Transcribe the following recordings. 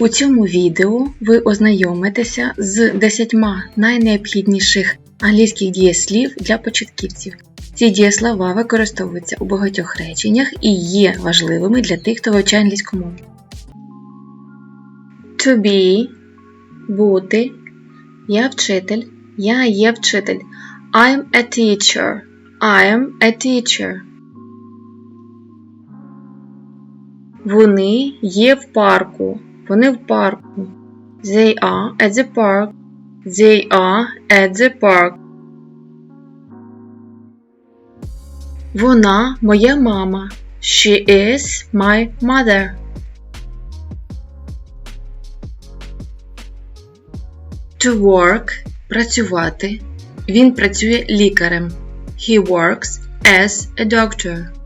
У цьому відео ви ознайомитеся з 10 найнеобхідніших англійських дієслів для початківців. Ці дієслова використовуються у багатьох реченнях і є важливими для тих, хто вивчає англійську мову. To be – бути. Я вчитель. Я є вчитель. I'm a teacher. I'm a teacher. Вони є в парку. Вони в парку. They are at the park. They are at the park. Вона моя мама. She is my mother. To work працювати. Він працює лікарем. He works as a doctor.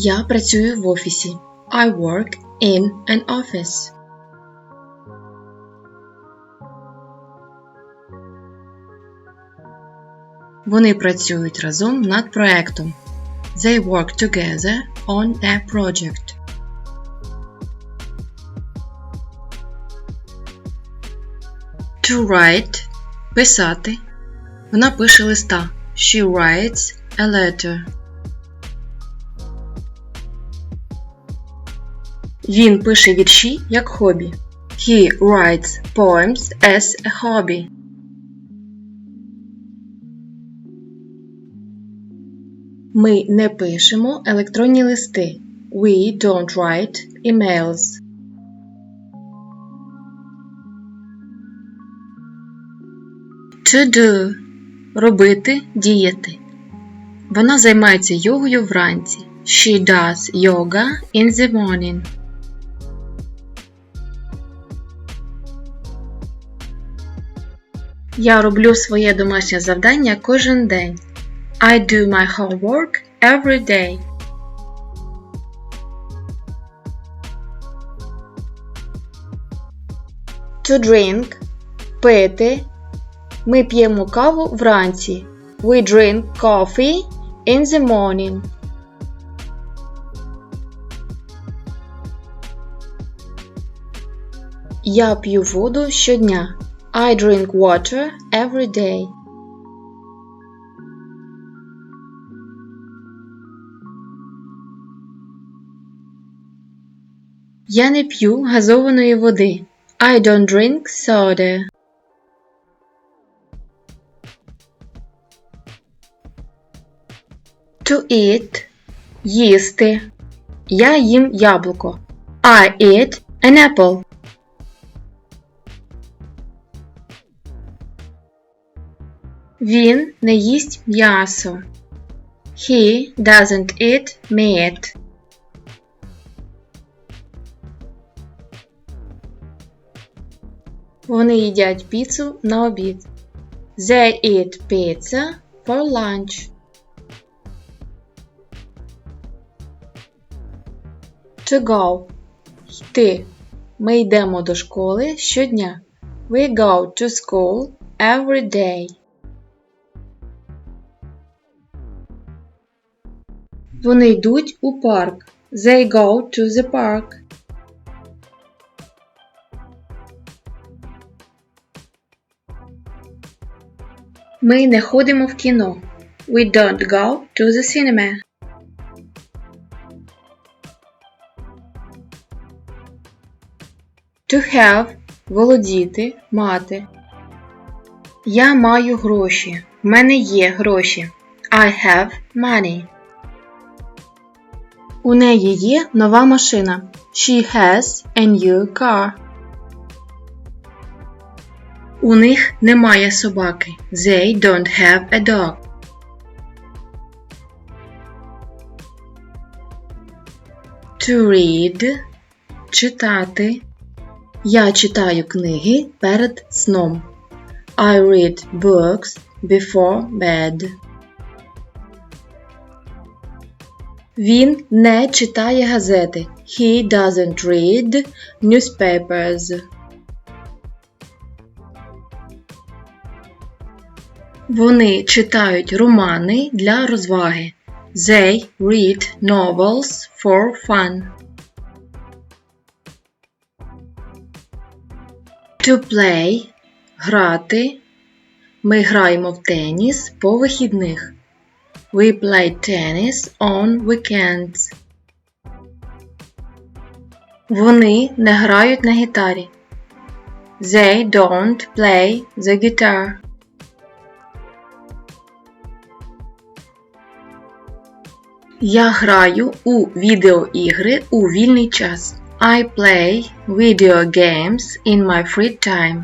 Я працюю в офісі. I work in an office. Вони працюють разом над проектом. They work together on a project. To write – писати. Вона пише листа. She writes a letter. Він пише вірші як хобі. He writes poems as a hobby. Ми не пишемо електронні листи. We don't write emails. To do – робити, діяти. Вона займається йогою вранці. She does yoga in the morning. Я роблю своє домашнє завдання кожен день. I do my homework every day. To drink – пити. Ми п'ємо каву вранці. We drink coffee in the morning. Я п'ю воду щодня. I drink water every day. Я не п'ю газованої води. I don't drink soda. To eat – їсти. Я їм яблуко. I eat an apple. Він не їсть м'ясо. He doesn't eat meat. Вони їдять піцу на обід. They eat pizza for lunch. To go – йти. Ми йдемо до школи щодня. We go to school every day. Вони йдуть у парк. They go to the park. Ми не ходимо в кіно. We don't go to the cinema. To have – володіти, мати. Я маю гроші. В мене є гроші. I have money. У неї є нова машина. She has a new car. У них немає собаки. They don't have a dog. To read – читати. Я читаю книги перед сном. I read books before bed. Він не читає газети. He doesn't read newspapers. Вони читають романи для розваги. They read novels for fun. To play грати. Ми граємо в теніс по вихідних. We play tennis on weekends. Вони не грають на гітарі. They don't play the guitar. Я граю у відеоігри у вільний час. I play video games in my free time.